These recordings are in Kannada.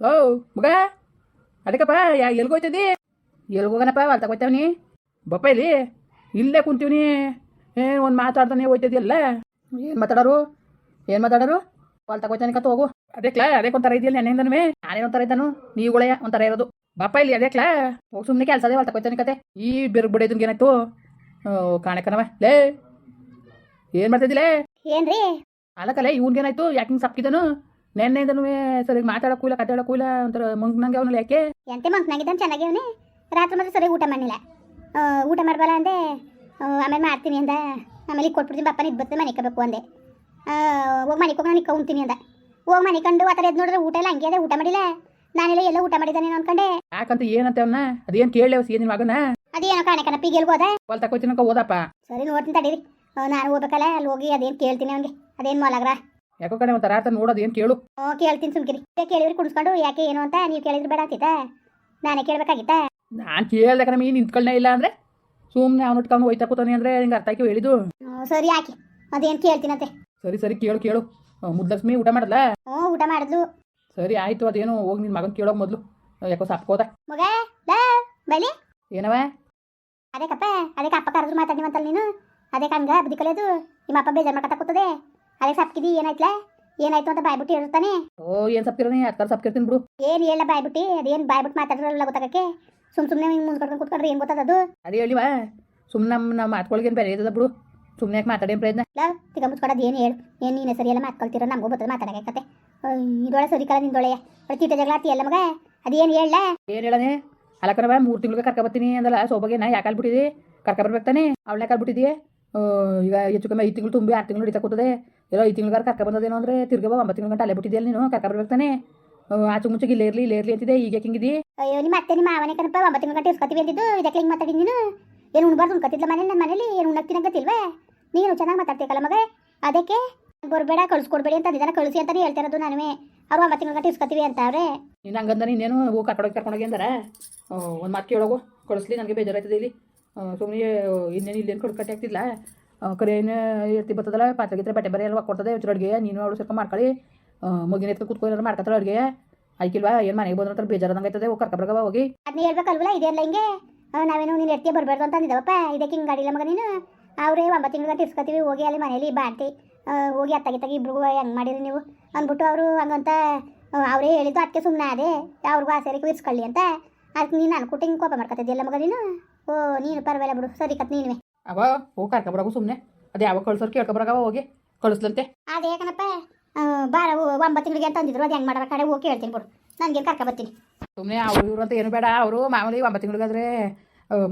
ಓ ಮಗ? ಅದಕ್ಕಪ್ಪ ಯಾ ಎಲ್ಗೋಯ್ತದಿ ಎಲ್ಗೋಗನಪ್ಪ ಅಲ್ಲಿ ತಗೋತಾವನಿ ಬಪ್ಪ ಇಲ್ಲಿ ಇಲ್ಲೇ ಕುಂತೀವ್ನಿ ಏನು ಒಂದು ಮಾತಾಡ್ತಾನೆ ಹೋಯ್ತದಿಯಲ್ಲ? ಏನು ಮಾತಾಡೋರು? ಏನು ಮಾತಾಡೋರು? ಅಲ್ಲಿ ತಗೋತಾನೆ ಕತ್ ಹೋಗು. ಅದಕ್ಲಾ ಅದಕ್ಕೆ ಒಂಥರ ಇದೆಯಲ್ಲ ನೆನೆಯಿಂದನೂ ನಾನೇ ಒಂಥರ ಇದ್ದಾನು? ನೀವುಗಳೇ ಒಂಥರ ಇರೋದು. ಬಪ್ಪ ಇಲ್ಲಿ ಅದಕ್ಲಾ ಹೋಗಿ ಸುಮ್ಮನೆ ಕೆಲಸ ಅದೇ ಅಲ್ಲಿ ತಗೋಯ್ತಾನೆ ಕತೆ. ಈ ಬೆರ್ಗ್ ಬಿಡೋದನ್ಗೆ ಏನಾಯ್ತು? ಕಾಣಕನವ ಲೇ ಏನು ಮಾಡ್ತಿದ್ದಿಲೇ ಏನ್ರಿ? ಅಲ್ಲಕಲೇ ಇವ್ನಿಗೇನಾಯ್ತು ಯಾಕೆ ಹಿಂಗೆ ಸಪ್ಕಿದನು? ನೆನ್ನೆಯಿಂದನೂ ಸರಿ ಮಾತಾಡಕ್ಕೂ ಇಲ್ಲ ಕತ್ತಾಡಕ್ಕೂ ಇಲ್ಲ ಒಂಥರ ಮಂಕ್ನಂಗೆ ಅವನಲ್ಲ ಯಾಕೆ? ಎಂತೆ ಮಂಕ್ನಾಗಿದ್ದಾನೆ ಚೆನ್ನಾಗಿವ್ನಿ ರಾತ್ರಿ ಮಾತ್ರ ಸರಿ ಊಟ ಮಾಡಿಲ್ಲ ಆ, ಊಟ ಮಾಡಬಲ್ಲ ಅಂದೆ ಆಮೇಲೆ ಮಾಡ್ತೀನಿ ಅಂದ. ಆಮೇಲೆ ಈಗ ಕೊಟ್ಬಿಡ್ತೀನಿ ಬಪ್ಪ ಇದು ಬರ್ತದೆ ಮನೆ ಕಬೇಕು ಅಂದೆ. ಹೋಗಿ ಮನೆಗೆ ಹೋಗಿ ನಾನು ಕೌಂತೀನಿ ಅಂದ. ಹೋಗಿ ಮನೆ ಕಂಡು ಆ ಥರ ಎದ್ದು ನೋಡಿದ್ರೆ ಊಟ ಎಲ್ಲ ಹಂಗೆ ಅದೇ ಊಟ ಮಾಡಿಲ್ಲ. ನಾನೆಲ್ಲ ಎಲ್ಲ ಊಟ ಮಾಡಿದ್ದಾನೆ ಅನ್ಕೊಂಡೆ. ಯಾಕಂತ ಏನಂತ ಅವನ? ಅದೇನು ಕೇಳಲೆ ಸಿ ನಿನ್ನ ಮಗನ? ಅದೇನೋ ಕಾಣಕನ ಪಿಗೆಲ್ಗೆ ಹೋದ ಹೊಲ್ ತಕೋತಿನಕ ಓದಪ್ಪ ಸರಿ ನೋಡ್ತೀನಿ ತಡೀರಿ. ನಾನು ಹೋಗ್ಬೇಕಲ್ಲ ಅಲ್ಲಿ ಹೋಗಿ ಅದೇನು ಕೇಳ್ತೀನಿ ಅವನಿಗೆ. ಅದೇನು ಮೊಲಗ್ರ? ಯಾಕೋ ಕಡೆ ಒಂಥರ ಅರ್ಥ ನೋಡೋದು ಏನು ಕೇಳು. ಹ್ಞೂ ಕೇಳ್ತೀನಿ ಸುಮ್ಕಿರಿ. ಕೇಳಿದ್ರೆ ಕುಡಿಸ್ಕೊಂಡು ಯಾಕೆ ಏನು ಅಂತ ನೀವು ಕೇಳಿದ್ರೆ ಬೇಡ ಅಂತಿತ್ತ? ನಾನೇ ಕೇಳಬೇಕಾಗಿತ್ತಾ? ನಾನು ಕೇಳ್ದೆ ಕಣ ಮೀನು ನಿಂತ್ಕೊಳ್ಳೇ ಇಲ್ಲ ಅಂದರೆ? ಸುಮ್ಮನೆ ಅವ್ನು ಇಟ್ಕೊಂಡು ಹೋಯ್ತಾ ಕೂತಾನೆ ಅಂದರೆ ನಿಂಗೆ ಅರ್ಥ ಆಕಿ ಹೇಳಿದ್ದು? ಸರಿ ಯಾಕೆ? ಅದೇನು ಕೇಳ್ತೀನಂತೆ ಸರಿ ಸರಿ ಕೇಳು ಕೇಳು. ಮುದ್ದಲಕ್ಷ್ಮಿ ಊಟ ಮಾಡಲ್ಲ ಹ್ಞೂ ಊಟ ಮಾಡಿದ್ಲು. ಸರಿ ಆಯ್ತು ಅದೇನು ಹೋಗಿ ನಿನ್ನ ಮಗನ ಕೇಳೋಕೆ ಮೊದಲು. ಯಾಕೋ ಸಪ್ಕೋದ ಮಗ ಬಲಿ. ಏನವ? ಅದೇ ಕಪ್ಪ ಅದೇ ಅಪ್ಪ ಕರೆದ್ರು ಮಾತಾಡಿವಂತಲ್ಲ ನೀನು. ಅದೇ ಹಂಗ ಬುದ್ಧಿ ಕಲಿಯೋದು. ನಿಮ್ಮ ಅಪ್ಪ ಬೇಜಾರ್ ಮಾಡ್ಕೊತಾ ಕೂತದೆ. ಅದಕ್ಕೆ ಸಪ್ಕಿದಿ ಏನಾಯ್ತಲ? ಏನಾಯ್ತು ಅಂತ ಬಾಯ್ಬಿಟ್ಟು ಹೇಳ್ತಾನೆ ಓ ಏನು ಸಪ್ಕಿರೋನಿ ಅದಕ್ಕೆ ಸಪ್ಕಿರ್ತೀನಿ ಬಿಡು. ಏನು ಹೇಳ ಬಾಯ್ಬಿಟ್ಟಿ? ಅದೇನು ಬಾಯ್ಬಿಟ್ಟು ಮಾತಾಡಿರಲ್ಲ ಗೊತ್ತಾಗಕ್ಕೆ? ಸುಮ್ ಸುಮ್ಮನೆ ಹಿಂಗೆ ಕುತ್ಕೊಂಡ್ರಿ ಏನ್ ಏನು ಗೊತ್ತದದು ಅದೇ ಹೇಳಿವಾ ಸುಮ್ಮನೆ ನಮ್ಮ ನಮ್ಮ ಬೇರೆ ಇರ್ತದ ಬಿಡು. ಸುಮ್ನೆ ಯಾಕೆ ಮಾತಾಡೇನ್ ಪ್ರಯತ್ನ? ಇಲ್ಲ ತಿಗ ಮುಚ್ಕೊಡೋದು ಏನು ಹೇಳು? ಏನು ನೀನೇ ಸರಿ ಎಲ್ಲ ಮಾತ್ಕೊಳ್ತಿರೋ? ನಮಗೂ ಬರ್ತದೆ ಮಾತಾಡಕ್ಕೆ ಕತೆ. ಇದೊಳೆ ಸರಿ ಕಲ ನಿಂದೊಳೆಯ ಚೀಟ ಜಗಳ ಆತಿ ಎಲ್ಲ ಮಗ? ಅದೇನ್ ಹೇಳ ಏನು ಹೇಳನೆ ಬಾ ಮೂರು ತಿಂಗಳಿಗೆ ಕರ್ಕ ಬರ್ತೀನಿ ಅಂದಲ್ಲ ಸೋಬಗೆ ನಾ ಯಾಕೆ ಬಿಟ್ಟಿದಿ ಕರ್ಕ ಬರ್ಬೇಕು ತಾನೆ? ಅವಳನ್ನ ಯಾಕೆ ಈಗ ಹೆಚ್ಚು ಕಮ್ಮಿ ಐದು ತಿಂಗಳು ತುಂಬಿ ಆರು ತಿಂಗಳು ಹಿಡಿತಾ ಕೂತದೆ. ಎಲ್ಲೋ ಐದು ತಿಂಗಳು ಕರ್ಕ ಬಂದದೇನೋ ಅಂದರೆ ತಿರ್ಗವ ಒಂಬತ್ತು ತಿಂಗಳ ಗಂಟೆ ಅಲ್ಲೇ ಬಿಟ್ಟಿದ್ಯಲ್ಲ ನೀನು ಕರ್ಕ ಬರ್ಬೇಕು ತಾನೆ? ಆಚೆ ಮುಂಚೆಗೆ ಇಲ್ಲೇ ಇರಲಿ ಇಲ್ಲೇ ಇರಲಿ ಅಂತಿದೆ ಈಗ ಯಾಕೆ ಹಿಂಗಿದಿ? ಅಯ್ಯೋ ನಿಮ್ಮ ಅತ್ತೆ ನಿಮ್ಮ ಮಾವನೇ ಕಣಪ್ಪ ಒಂಬತ್ತು ತಿಂಗಳ ಗಂಟೆ ಇಸ್ಕೊತೀವಿ ಅಂತಿದ್ದು ಇದಕ್ಕೆ ಹಿಂಗೆ ಮಾತಾಡಿ ನೀನು? ಏನು ಉಣ್ಬಾರ್ದು ಉಣ್ಕತ್ತಿದ್ಲ ಮನೇಲಿ ನನ್ನ ಮನೇಲಿ? ಏನು ಉಣ್ಣಕ್ತಿನ ಗೊತ್ತಿಲ್ವೇ? ನೀನು ಚೆನ್ನಾಗಿ ಮಾತಾಡ್ತೀಕಲ್ಲ ಮಗ? ಅದಕ್ಕೆ ಬರಬೇಡ ಕಳಿಸ್ಕೊಡ್ಬೇಡಿ ಅಂತ ಅದನ್ನ ಕಳಿಸಿ ಅಂತಾನೆ ಹೇಳ್ತಾ ಇರೋದು ನಾನುವೇ. ಅವ್ರು ಒಂಬತ್ತು ತಿಂಗಳ ಗಂಟೆ ಇಸ್ಕೊತೀವಿ ಅಂತ ಅವ್ರೆ. ನೀನು ಹಂಗಂದ ನೀನೇನು ಹೋಗಿ ಕರ್ಕೊಂಡೋಗಿ ಕರ್ಕೊಂಡೋಗಿ ಅಂದ್ರೆ? ಒಂದು ಮಾತು ಕೇಳೋಗು ಕಳಿಸ್ಲಿ ನನಗೆ ಬೇಜಾರಾಯ್ತದೆ ಇಲ್ಲಿ. ಸುಮ್ಮನೆ ಇನ್ನೇನು ಇಲ್ಲೇನು ಕಟ್ಟಿ ಆಗ್ತಿಲ್ಲ ಕರೆ ಏನು ಇರ್ತಿ ಬರ್ತದಲ್ಲ ಪಾತ್ರೆ ಗಿತ್ರೆ ಬಟ್ಟೆ ಬರೆ ಎಲ್ಲ ಕೊಡ್ತದೆ ಹೆಚ್ಚು ಅಡುಗೆ. ನೀನು ಅವಳು ಸೇರ್ಕೊಂಡು ಮಾಡ್ಕೊಳ್ಳಿ. ಮಗಿನ ಎತ್ಕೊಂಡು ಕೂತ್ಕೊಂಡು ಮಾಡ್ಕೊತಾಳೆ ಅಡುಗೆ. ಆಯ್ಕಿಲ್ವಾ? ಏನು ಮನೆಗೆ ಬಂದ್ರೆ ಬೇಜಾರದಂಗೆ ಆಯ್ತದೆ. ಹೋಗಿ ಕರ್ಕೊಬರ್ಗವ ಹೋಗಿ. ಅದನ್ನ ಹೇಳ್ಬೇಕಲ್ವಲ್ಲ ಇದೆಲ್ಲ ಹಿಂಗೆ. ನಾವೇನು ನೀನು ಎಡ್ತಿ ಬರಬಾರ್ದು ಅಂತ ಅಂದಿದ್ದವಪ್ಪ. ಇದಕ್ಕೆ ಹಿಂಗೆ ಗಾಡಿಲ್ಲ ಮಗ ನೀನು. ಅವರೇ ಒಂಬತ್ತು ತಿಂಗಳು ಗಂಟೆ ಇಸ್ಕೊತೀವಿ. ಹೋಗಿ ಅಲ್ಲಿ ಮನೇಲಿ ಬಾಣ್ತಿ ಆ, ಹೋಗಿ ಅತ್ತಾಗಿತ್ತಾಗಿ ಇಬ್ರಿಗೂ ಹೆಂಗೆ ಮಾಡಿರಿ ನೀವು? ಅಂದ್ಬಿಟ್ಟು ಅವರು ಹಂಗಂತ ಅವರೇ ಹೇಳಿದ್ದು ಅದಕ್ಕೆ ಸುಮ್ಮನೆ ಅದೇ ಅವ್ರಿಗೂ ಆ ಸೇರಿಗೂ ಇಸ್ಕೊಳ್ಳಿ ಅಂತ. ಅದಕ್ಕೆ ನೀನು ಅನ್ಕೊಟ್ಟು ಹಿಂಗೆ ಕೋಪ ಮಾಡ್ಕೊತಿದ್ದಿಲ್ಲ ಮಗ ನೀನು? ಓ ನೀನು ಪರವಾಗಿಲ್ಲ ಬಿಡು. ಸರಿ ಕತ್ ನೀನುವೆ. ಅವ ಹೋಗಿ ಕರ್ಕೊಬರಗು ಸುಮ್ಮನೆ ಅದು ಯಾವಾಗ ಕಳ್ಸೋರು ಕೇಳ್ಕೊಬರಾಗ ಹೋಗಿ. ಕಳಿಸ್ಲಂತೆ. ಅದೇ ಕಣಪ್ಪ ಬಾರ ಒಂಬತ್ತು ತಿಂಗಳಿಗೆ ಅಂತ ಅಂದಿದ್ರು. ಅದು ಹೆಂಗೆ ಮಾಡೋ ಕಡೆ ಹೋಗಿ ಕೇಳ್ತೀನಿ ಬಿಡು. ನನಗೆ ಕರ್ಕೊ ಬರ್ತೀನಿ. ಸುಮ್ಮನೆ ಅವ್ರು ಇವರು ಅಂತ ಏನು ಬೇಡ. ಅವರು ಮಾಮೂಲಿ ಒಂಬತ್ತು ತಿಂಗಳಿಗಾದ್ರೆ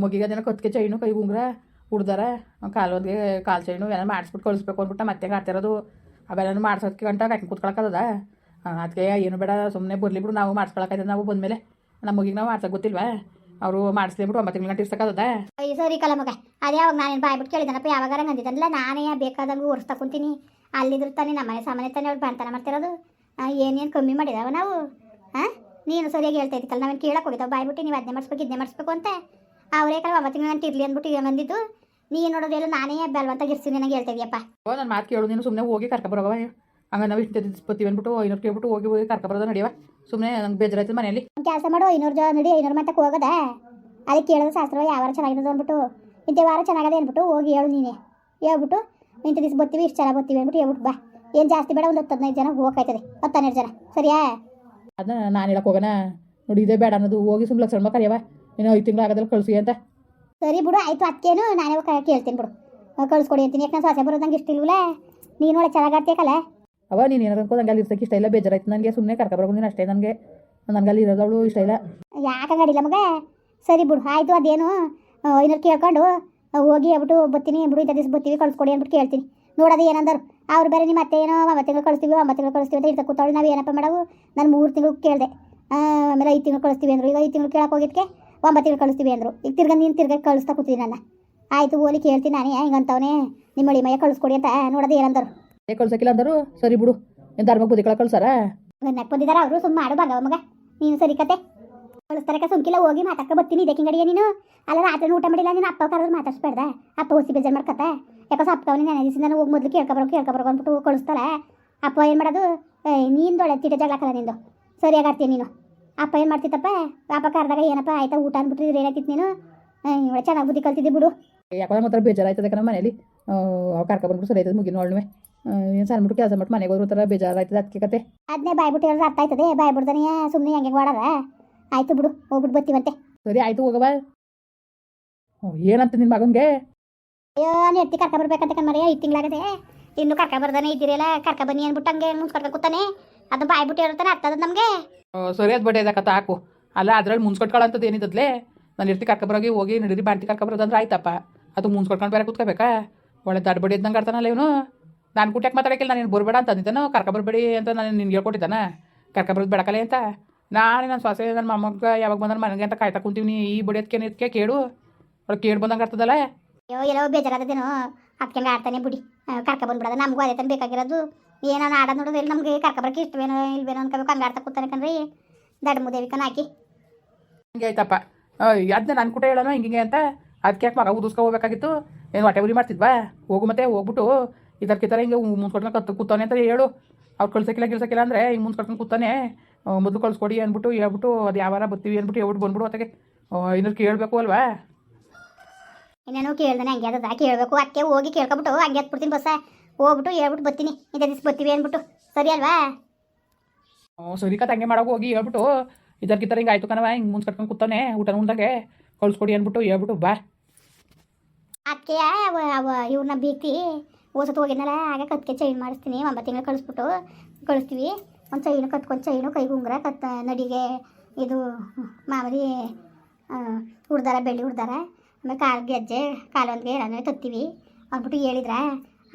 ಮುಗಿಗೆ ಅದೇನೋ ಕತ್ಕೆ ಚೈನು ಕೈ ಉಂಗ್ರ ಹುಡ್ದಾರ ಕಾಲೊಂದಿಗೆ ಕಾಲು ಚೈನು ಎಲ್ಲ ಮಾಡಿಸ್ಬಿಟ್ಟು ಕಳಿಸ್ಬೇಕು ಅಂದ್ಬಿಟ್ಟು ಮತ್ತೆ ಕಾಡ್ತಿರೋದು ಅವೆಲ್ಲ ಮಾಡ್ಸೋದಕ್ಕೆ ಗಂಟ ಕಟ್ಟಿ ಕೂತ್ಕೊಳಕ್ಕದ ಅದಕ್ಕೆ ಏನು ಬೇಡ ಸುಮ್ಮನೆ ಬರಲಿ ಬಿಡು. ನಾವು ಮಾಡಿಸ್ಕೊಳಕ್ಕಾಯ್ತದೆ ನಾವು ಬಂದಮೇಲೆ. ನಮ್ಮ ಮುಗಿಗೆ ನಾವು ಮಾಡ್ಸೋಕೆ ಗೊತ್ತಿಲ್ವಾ? ಅವರು ಮಾಡಿಸ್ಲಿ ಬಿಟ್ಟು ಒಂಬತ್ತು ತಿಂಗಳು ಗಂಟೆ ಅಯ್ಯ ಸರಿ ಕಲ ಮಗ. ಅದೇ ಯಾವಾಗ ನಾನೇನು ಬಾಯ್ಬಿಟ್ಟು ಕೇಳಿದನಪ್ಪ ಯಾವಾಗಾರ ಅಂದಿದ್ದಲ್ಲ? ನಾನೇ ಬೇಕಾದಂಗೆ ಓಡಿಸ್ತಾ ಕುಂತೀನಿ. ಅಲ್ಲಿದ್ರು ತಾನೇ ನಮ್ಮನೆ ಸಾಮಾನ್ಯ ತಾನೇ ಅವ್ರು ಬಂತನ ಮಾಡ್ತಿರೋದು. ಏನೇನು ಕಮ್ಮಿ ಮಾಡಿದಾವ ನಾವು? ಹಾಂ ನೀನು ಸರಿಯಾಗಿ ಹೇಳ್ತಾ ಇದ್ದಲ್ಲ ನಾವೇನು ಕೇಳಕ್ಕೆ ಹೋಗಿದ್ದಾವೆ? ಬಾಯ್ಬಿಟ್ಟು ನೀವು ಅದನ್ನೇ ಮಾಡಿಸ್ಬೇಕು ಇದನ್ನೇ ಮಾಡಿಸ್ಬೇಕು ಅಂತ. ಅವರೇ ಕಲ ಒಂಬತ್ತು ತಿಂಗಳು ಗಂಟೆ ಇರಲಿ ಅಂದ್ಬಿಟ್ಟು ಈಗ ಬಂದಿದ್ದು ನೀನು ನೋಡೋದೆಲ್ಲ ನಾನೇ ಬೆಲ್ವಂತ ಇರ್ತೀನಿ ನನಗೆ ಹೇಳ್ತಾ ಇದೀಯಪ್ಪ. ಓ ನನ್ನ ಮಾತು ಕೇಳು ನೀನು ಸುಮ್ಮನೆ ಹೋಗಿ ಕರ್ಕೊಬರೋವ ಹಂಗ ನಾವು ಇಷ್ಟು ಬತ್ತೀವಿ ಅಂದ್ಬಿಟ್ಟು ಐನೂರು ಕೇಳ್ಬಿಟ್ಟು ಹೋಗಿ ಹೋಗಿ ಕರ್ಕೊಬರೋದು ನಡೆಯವ? ಸುಮ್ಮನೆ ನಂಗೆ ಬೇಜಾರಾಯ್ತು ಮನೆಯಲ್ಲಿ. ಕೆಲಸ ಮಾಡು ಐನೂರು ಜನ ನಡಿ ಐನೂರು ಮಟ್ಟಕ್ಕೆ ಹೋಗದ. ಅದಕ್ಕೆ ಕೇಳೋದು ಶಾಸ್ತ್ರ ಯಾವ ವಾರ ಚೆನ್ನಾಗಿದೆ ಅಂದ್ಬಿಟ್ಟು ಇಂಥ ವಾರ ಚೆನ್ನಾಗದೆ ಅಂದ್ಬಿಟ್ಟು ಹೋಗಿ ಹೇಳು ನೀನೆ. ಹೇಳ್ಬಿಟ್ಟು ಇಂಥ ದಿವಸ ಬರ್ತೀವಿ ಇಷ್ಟು ಚೆನ್ನಾಗಿ ಬರ್ತೀವಿ ಅಂದ್ಬಿಟ್ಟು ಹೇಳ್ಬಿಟ್ಟು ಬಾ. ಏನು ಜಾಸ್ತಿ ಬೇಡ ಒಂದು ಹತ್ತು ಹದಿನೈದು ಜನ ಹೋಗಾಯ್ತದೆ ಹತ್ತು ಹನ್ನೆರಡು ಜನ. ಸರಿಯಾ? ಅದನ್ನ ನಾನು ಹೇಳಕ್ಕೆ ಹೋಗೋಣ ನೋಡಿ ಇದೇ ಬೇಡ ಅನ್ನೋದು ಹೋಗಿ ಸುಮ್ಮನೆ ಲಕ್ಷಣ ಕರೆಯವ ಇನ್ನು ಐದು ತಿಂಗಳು ಆಗೋದ್ರಲ್ಲಿ ಕಳಿಸಿ ಅಂತ. ಸರಿ ಬಿಡು ಆಯಿತು ಅದಕ್ಕೇನು ನಾನೇ ಕೇಳ್ತೀನಿ ಬಿಡು. ಕಳಿಸ್ಕೊಡಿ ಅಂತೀನಿ ಯಾಕೆ ನಾನು ಸೊಸೆ ಬರೋದಂಗೆ ಇಷ್ಟ ಇಲ್ವಲ್ಲ ನೀನು ಒಳ್ಳೆ ಚೆನ್ನಾಗಿ ಆಡ್ತೀಯಕಲ್ಲ? ಅವ ನೀನು ಏನಾರು ಅನ್ಕೋ ನಂಗೆ ಅಲ್ಲಿ ಇರ್ತಕ್ಕೆ ಇಷ್ಟ ಇಲ್ಲ, ಬೇಜಾರಾಯ್ತು. ನನಗೆ ಸುಮ್ಮನೆ ಕರ್ಕೊಬರೋದು ನೀನು ಅಷ್ಟೇ ನನಗೆ. ನನಗೆ ಅಲ್ಲಿ ಇರೋದವಳು ಇಷ್ಟ ಇಲ್ಲ. ಯಾಕೆ ಗಾಡಿಲ್ಲ ಮಗ? ಸರಿ ಬಿಡು, ಆಯಿತು, ಅದೇನು? ಐನೂರು ಕೇಳ್ಕೊಂಡು ಹೋಗಿ ಅಬ್ಬಿಟ್ಟು ಬರ್ತೀನಿ. ಬಿಡು, ಇಂಥ ದಿವಸ ಬರ್ತೀವಿ, ಕಳ್ಸ್ಕೊಡಿ ಅಂದ್ಬಿಟ್ಟು ಕೇಳ್ತೀನಿ. ನೋಡೋದು ಏನಂದರು? ಅವ್ರು ಬೇರೆ ನಿಮ್ಮ ಅತ್ತೆ ಏನೋ ಒಂಬತ್ತು ತಿಂಗಳು ಕಳಿಸ್ತೀವಿ ಒಂಬತ್ತು ತಿಂಗಳು ಕಳಿಸ್ತೀವಿ ಅಂತ ಇರ್ತ ಕೂತಾಳು ನಾವು ಏನಪ್ಪ ಮಾಡವು? ನಾನು ಮೂರು ತಿಂಗಳು ಕೇಳಿದೆ. ಆಮೇಲೆ ಐದು ತಿಂಗಳು ಕಳಿಸ್ತೀವಿ ಅಂದರು. ಈಗ ಐದು ತಿಂಗಳು ಕೇಳಕ್ಕೆ ಹೋಗಿದ್ದಕ್ಕೆ ಒಂಬತ್ತು ತಿಂಗಳು ಕಳಿಸ್ತೀವಿ ಅಂದರು. ಈಗ ತಿರ್ಗ ನೀನು ತಿರ್ಗ ಕಳಿಸ್ತಾ ಕೂತೀನಿ ನನ್ನ. ಆಯಿತು ಓಲಿ ಕೇಳ್ತೀನಿ ನಾನೇ, ಹಿಂಗಂತವನೇ. ನಿಮ್ಮ ಮೈಯ್ಯ ಕಳಿಸ್ಕೊಡಿ ಅಂತ ನೋಡೋದು ಏನಂದರು? ಏ ಕಳ್ಸಕ್ಕಿಲ್ಲ ಅಂದರು? ಸರಿ ಬಿಡು. ಏನು ಧರ್ಮಕ್ಕೆ ಬುದ್ಧಿ ಕಳ್ಸಾರ? ನಕ್ ಬಂದಿದಾರ ಅವರು ಸುಮ್ಮನೆ ಮಾಡು ಬಂದವ ಮಗ. ನೀನು ಸರಿ ಕತೆ. ಕಳಿಸ್ತಾರಕ ಸುಮ್ಕಿಲ್ಲ ಹೋಗಿ ಮಾತಾಡ್ಕೊ ಬರ್ತೀನಿ ಇದಕ್ಕೆ ಕಿಂಗಡಿಯ ನೀನು. ಅಲ್ಲ ರಾತ್ರಿ ಊಟ ಮಾಡಿಲ್ಲ ನೀನು ಅಪ್ಪ ಕರೆದು ಮಾತಾಡ್ಸ್ಬೇಡ್ದ? ಅಪ್ಪ ಹೊಸಿ ಬೇಜಾರು ಮಾಡ್ಕತ್ತ? ಯಾಕೋ ಸಪ್ತವನಿ ನೆನೆ ದಿವಸ ನಾನು ಹೋಗಿ ಮೊದಲು ಕೇಳ್ಕೊಬರೋ ಕೇಳ್ಕೊಬರೋ ಅಂದ್ಬಿಟ್ಟು ಕಳಿಸ್ತಾಳೆ. ಅಪ್ಪ ಏನು ಮಾಡೋದು? ನೀನು ಒಳ್ಳೆ ತಿಟ ಜಗಳಕ್ಕಲ್ಲ ನಿಂದು. ಸರಿಯಾಗಿ ಆಡ್ತೀನಿ ನೀನು. ಅಪ್ಪ ಏನು ಮಾಡ್ತಿತ್ತಪ್ಪ? ಅಪ್ಪ ಕರೆದಾಗ ಏನಪ್ಪ ಆಯ್ತಾ ಊಟ ಅಂದ್ಬಿಟ್ಟು ಏನಾಯ್ತಿತ್ತು ನೀನು? ಇವಳು ಚೆನ್ನಾಗಿ ಬುದ್ಧಿ ಕಲ್ತಿದ್ದೆ ಬಿಡು. ಯಾಕೋ ಮಾತ್ರ ಬೇಜಾರಾಯ್ತದೆ ಕಣ ಮನೇಲಿ ಕರ್ಕೊಬಂದ್ಬಿಟ್ಟು ಸರಿ ಆಯ್ತದೆ ಮುಗಿನ ನೋಡ್ವೆ ಏನು ಸಣ್ಣ ಕೆಲಸ ಮಾಡ್ಬಿಟ್ಟು ಮನೆಗೆ ಹೋದ್ರು ಥರ ಬೇಜಾರಾಯ್ತದೆ ಅದಕ್ಕೆ ಕತೆ. ಅದನ್ನೇ ಬಾಯ್ಬಿಟ್ಟು ಹೇಳಿದ್ರೆ ಅರ್ಥ ಆಯ್ತದೆ? ಬಾಯ್ ಸುಮ್ಮನೆ ಹೆಂಗೆ ಮಾಡಾರ ಆಯ್ತು ಬಿಡು ಹೋಗ್ಬಿಟ್ಟು ಬರ್ತೀವಂತೆ ಸರಿ ಆಯ್ತು ಹೋಗವ ಓ ಏನಂತ ನಿನ್ನ ಮಗನಿಗೆ? ಅಯ್ಯೋ ನೆಟ್ಟಿ ಕರ್ಕ ಬರ್ಬೇಕಂತ ಕಣ್ಮರಿಯ ಈ ತಿಂಗಳಾಗದೆ. ಇನ್ನು ಕರ್ಕ ಬರ್ದಾನೆ ಇದ್ದೀರಲ್ಲ ಕರ್ಕ ಬನ್ನಿ ಅಂದ್ಬಿಟ್ಟು ಹಂಗೆ ಮುನ್ಸ್ಕೊಟ್ಕ ಕೂತಾನೆ. ಅದು ಬಾಯ್ಬಿಟ್ಟು ಹೇಳ್ತಾನೆ ಅರ್ಥದ ನಮಗೆ? ಸರಿ ಅದು ಬಟ್ಟೆ ಕತ್ತ ಹಾಕು. ಅಲ್ಲ ಅದ್ರಲ್ಲಿ ಮುನ್ಸ್ಕೊಟ್ಕೊಳ್ಳೋಂಥದ್ದು ಏನಿದ್ದದ್ಲೆ ನಾನು ಇರ್ತಿ ಕರ್ಕೊಬರೋಗಿ ಹೋಗಿ ನಡೀರಿ ಬಾಂಟಿ ಕರ್ಕೊಬರೋದಂದ್ರೆ ಆಯ್ತಪ್ಪ. ಅದು ಮುನ್ಸ್ಕೊಟ್ಕೊಂಡು ಬೇರೆ ಕೂತ್ಕೋಬೇಕಾ? ಒಳ್ಳೆ ದಡ್ ಬಡಿ ಇದ್ದಂಗೆ ಆಡ್ತಾನಲ್ಲ ಇವನು. ನಾನು ಕುಟ್ಯಾಕೆ ಮಾತಾಡೋಕ್ಕಿಲ್ಲ ನಾನು ಬರಬೇಡ ಅಂತ ಅಂದಿದ್ದಾನೋ? ಕರ್ಕ ಬರಬೇಡಿ ಅಂತ ನಾನು ನಿನ್ಗೆ ಹೇಳ್ಕೊಟ್ಟಿದ್ದಾನೆ? ಕರ್ಕ ಬರೋದು ಬೇಡಕಲೆ ಅಂತ? ನಾನು ನನ್ನ ಸೊಸೆ ನನ್ನ ಮೊಮ್ಮಗ ಯಾವಾಗ ಬಂದ್ರೆ ಮನೆಗೆ ಅಂತ ಕಾಯ್ತಾ ಕುಂತೀವಿ ಈ ಬಡಿಯೋದಕ್ಕೆ ಇದಕ್ಕೆ ಕೇಳು ಅವ್ರು ಕೇಳಿ ಬಂದಂಗೆ ಆಗ್ತದಲ್ಲ? ಅಯ್ಯೋ ಎಲ್ಲೋ ಬೇಜಾರಾದೇನೋ ಅದಕ್ಕೆ ಆಡ್ತಾನೆ ಬಿಡಿ. ಕರ್ಕ ಬಂದ್ಬಿಡೋದು. ನಮಗೂ ಅದೇ ತಾನೆ ಬೇಕಾಗಿರೋದು. ಏನೋ ಆಡ ನೋಡೋದು ಇಲ್ಲಿ ನಮಗೆ ಕರ್ಕ ಬರಕ್ಕೆ ಇಷ್ಟವೇನೋ ಇಲ್ವೇನೋ ಅನ್ಕೋಬೇಕು ಹಂಗೆ ಆಡ್ತಾ ಕೂತಾನೆ ಕಣ್ರಿ. ಮುದೇವಿ ಕಣ್ ಹಾಕಿ. ಹಿಂಗೆ ಆಯ್ತಪ್ಪ. ಅದನ್ನ ನಾನು ಕೂಡ ಹೇಳೋಣ ಹಿಂಗೆ ಅಂತ? ಅದಕ್ಕೆ ಯಾಕೆ ಮಗ ಉದಿಸ್ಕೊ ಹೋಗ್ಬೇಕಾಗಿತ್ತು? ಏನು ಹೊಟ್ಟೆ ಉರಿ ಮಾಡ್ತಿದ್ವಾ? ಹೋಗು ಮತ್ತೆ ಹೋಗ್ಬಿಟ್ಟು. ಇದಕ್ಕೆ ಥರ ಹಿಂಗೆ ಮುಂದ್ಕೊಟ್ಕೊಂಡು ಕತ್ ಕೂತಾನೆ ಅಂತ ಹೇಳು. ಅವ್ರು ಕಳ್ಸಕ್ಕಿಲ್ಲ ಗಿಳ್ಸಕ್ಕಿಲ್ಲ ಅಂದರೆ ಹಿಂಗೆ ಮುಂದ್ಕೊಟ್ಕೊಂಡು ಕೂತಾನೆ ಮೊದಲು ಕಳ್ಸ್ಕೊಡಿ ಅಂದ್ಬಿಟ್ಟು ಹೇಳ್ಬಿಟ್ಟು ಅದು ಯಾವಾರ ಬರ್ತೀವಿ ಅಂದ್ಬಿಟ್ಟು ಹೇಳ್ಬಿಟ್ಟು ಬಂದ್ಬಿಡು ಅದಕ್ಕೆ ಇನ್ನೂ ಕೇಳಬೇಕು ಅಲ್ವಾ? ಇನ್ನೇನು ಕೇಳ್ದಾನೆ ಹಂಗೆ ಅದ ಕೇಳಬೇಕು. ಅದಕ್ಕೆ ಹೋಗಿ ಕೇಳ್ಕೊಬಿಟ್ಟು ಹಂಗೆ ಹತ್ಬಿಡ್ತೀನಿ ಬಸ್ಸ. ಹೋಗ್ಬಿಟ್ಟು ಹೇಳ್ಬಿಟ್ಟು ಬರ್ತೀನಿ ಇಂಥ ದಿವಸ ಬರ್ತೀವಿ ಅಂದ್ಬಿಟ್ಟು. ಸರಿ ಅಲ್ವಾ? ಹ್ಞೂ ಸರಿ ಕತೆ ಹಂಗೆ ಮಾಡೋಕೆ ಹೋಗಿ ಹೇಳ್ಬಿಟ್ಟು ಇದಕ್ಕೆ ಥರ ಹಿಂಗೆ ಆಯ್ತು ಕಣವ ಹಿಂಗೆ ಮುಂದ್ಕೊಟ್ಕೊಂಡು ಕೂತಾನೆ ಊಟ ಉಂಡಂಗೆ ಕಳ್ಸ್ಕೊಡಿ ಅಂದ್ಬಿಟ್ಟು ಹೇಳ್ಬಿಟ್ಟು ಬಾ. ಅದಕ್ಕೆ ಇವ್ರನ್ನ ಬೀಗ್ತಿ ಓಸತ್ತು ಹೋಗಿದ್ನಲ್ಲ ಆಗ ಕತ್ಕೆ ಚೈನ್ ಮಾಡಿಸ್ತೀನಿ. ಒಂಬತ್ತು ತಿಂಗಳು ಕಳಿಸ್ಬಿಟ್ಟು ಕಳಿಸ್ತೀವಿ. ಒಂದು ಚೈನು ಕತ್ಕೊಂಡು ಚೈನು ಕೈ ಉಂಗುರ ಕತ್ತ ನಡಿಗೆ ಇದು ಮಾಮೂಲಿ ಹುಡ್ದಾರ, ಬೆಳ್ಳಿ ಹುಡ್ದಾರ. ಆಮೇಲೆ ಕಾಲು ಗೆಜ್ಜೆ ಕಾಲೊಂದಿಗೆ ಎಲ್ಲನೂ ತತ್ತೀವಿ. ಅಂದ್ಬಿಟ್ಟು ಹೇಳಿದ್ರ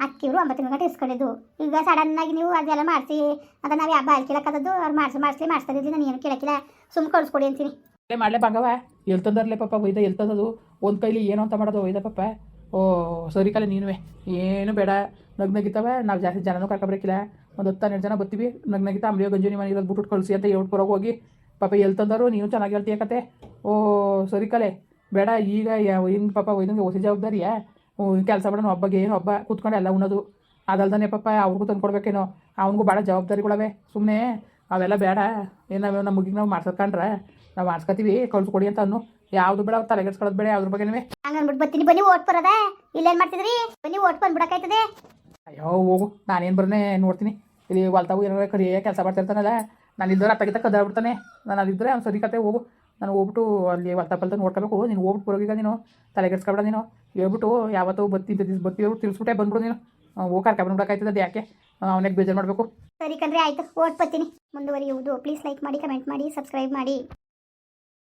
ಅಕ್ಕಿಯವರು ಒಂಬತ್ತು ತಿಂಗಳು ಗಂಟೆ ಇಸ್ಕೊಂಡಿದ್ದು. ಈಗ ಸಡನ್ನಾಗಿ ನೀವು ಅದೆಲ್ಲ ಮಾಡಿಸಿ ಅದನ್ನು ನಾವು ಯಾವ ಬಾಲ್ ಕೇಳಕ್ಕದ್ದು ಅವ್ರು ಮಾಡಿಸಿ ಮಾಡಿಸ್ಲಿ ಮಾಡಿಸ್ತಾ ಇದ್ದೀನಿ ನಾನು ಏನು ಕೇಳಕ್ಕಿಲ್ಲ ಸುಮ್ಮನೆ ಕಳಿಸ್ಕೊಡಿ ಅಂತೀನಿ. ಮಾಡಲೇ ಬಂಗವ ಎಲ್ಲಿ ತಂದರ್ಲೆ ಪಾಪ ಒಯ್ದ ಎಲ್ಲಿ ತಂದದು ಒಂದು ಕೈಲಿ ಏನು ಅಂತ ಮಾಡೋದು ಒಯ್ದ ಪಾಪ. ಓ, ಸರಿ ಕಲೆ ನೀನುವೆ ಏನು ಬೇಡ. ನಗ್ನಗಿತವೆ ನಾವು ಜಾಸ್ತಿ ಜನನೂ ಕರ್ಕೊಬೇಕಿಲ್ಲ ಒಂದು ಹತ್ತು ಹನ್ನೆರಡು ಜನ ಬರ್ತೀವಿ. ನಗ್ ನಗಿತಾ ಗಂಜು ಗಂಜುನಿ, ಮನೆ ಇರೋದು ಬಿಟ್ಟು ಕಳಿಸಿ ಅಂತ ಬರೋಕೆ ಹೋಗಿ. ಪಾಪ ಎಲ್ಲಿ ತಂದರು ನೀನು ಚೆನ್ನಾಗಿ ಹೇಳ್ತೀಯ ಕತೆ? ಓ, ಸರಿ ಕಲೆ. ಬೇಡ, ಈಗ ಏನು ಹಿಂಗೆ ಪಾಪ ಒಯ್ದಂಗೆ ಹೊಸ ಜವಾಬ್ದಾರಿಯಾ ಕೆಲಸ ಮಾಡೋಣ ಒಬ್ಬಗೆ ಏನು ಒಬ್ಬ ಕೂತ್ಕೊಂಡು ಎಲ್ಲ ಉಣ್ಣೋದು ಅದಲ್ದಾನೆ ಪಾಪ ಅವ್ರಿಗೂ ತಂದು ಕೊಡ್ಬೇಕೇನೋ. ಅವನಿಗೂ ಭಾಳ ಜವಾಬ್ದಾರಿಗಳವೆ. ಸುಮ್ಮನೆ ಅವೆಲ್ಲ ಬೇಡ. ಏನಾವೆ ನಮ್ಮ ಮುಗಿಗೆ ನಾವು ಮಾಡ್ಸೋಕಂಡ್ರೆ ನಾವು ಮಾಡ್ಸ್ಕೊತೀವಿ, ಕಳ್ಸ್ಕೊಡಿ ಅಂತ ಅನ್ನು. ಯಾವುದು ಬೇಡ ತಲೆಗೆಡ್ಸ್ಕೊಳ್ಳೋದು ಬೇಡ, ಯಾವ್ದ್ರ ಬಗ್ಗೆನೇ ಹಂಗೆ ಅಂದ್ಬಿಟ್ಟು ಬರ್ತೀನಿ. ಬನ್ನಿ ಓಟ್ ಬರೋದ? ಇಲ್ಲೇನು ಮಾಡ್ತಿದ್ರಿ? ಬನ್ನಿ ಓಟ್ ಬಂದ್ಬಿಡಕಾಯ್ತದೆ ಅಯ್ಯೋ ಹೋಗು. ನಾನೇನು ಬರ್ನೆ ನೋಡ್ತೀನಿ. ಇಲ್ಲಿ ಹೊಲ್ತಾವು ಏನಾರ ಕರಿಯ ಕೆಲಸ ಮಾಡ್ತಿರ್ತಾನಲ್ಲ ನಾನು ಇಲ್ದವ್ರು ಅತ್ತಾಗಿತ್ತ ಬಿಡ್ತಾನೆ ನಾನು ಅಲ್ಲಿದ್ದರೆ ಅವ್ನು ಸರಿ ಕತೆ ಹೋಗು. ನಾನು ಹೋಗ್ಬಿಟ್ಟು ಅಲ್ಲಿ ಹೊಲ್ತಾ ಪಲ್ತ ನೋಡ್ಕೋಬೇಕು. ನೀನು ಹೋಗ್ಬಿಟ್ಟು ಬರೋಗೀಗ ನೀನು. ತಲೆಗೆಡ್ಸ್ಕೊಬೇಡ ನೀನು. ಹೇಳ್ಬಿಟ್ಟು ಯಾವತ್ತೂ ಬತ್ತಿ ಬರ್ತೀವಿ ತಿಳಿಸ್ಬಿಟ್ಟೆ ಬಂದ್ಬಿಡು ನೀನು. ಹೋಗಿ ಕರ್ಕೊಂಡ್ಬಿಡಕಾಯ್ತದ ಅದು ಯಾಕೆ? ಅವನಿಗೆ ಬೇಜಾರು ಮಾಡಬೇಕು. ಸರಿ ಕಂದ್ರೆ ಆಯ್ತು. ಓಟ್ ಬರ್ತೀನಿ. ಮುಂದುವರಿಯುವುದು. ಪ್ಲೀಸ್ ಲೈಕ್ ಮಾಡಿ ಕಮೆಂಟ್ ಮಾಡಿ ಸಬ್ಸ್ಕ್ರೈಬ್ ಮಾಡಿ.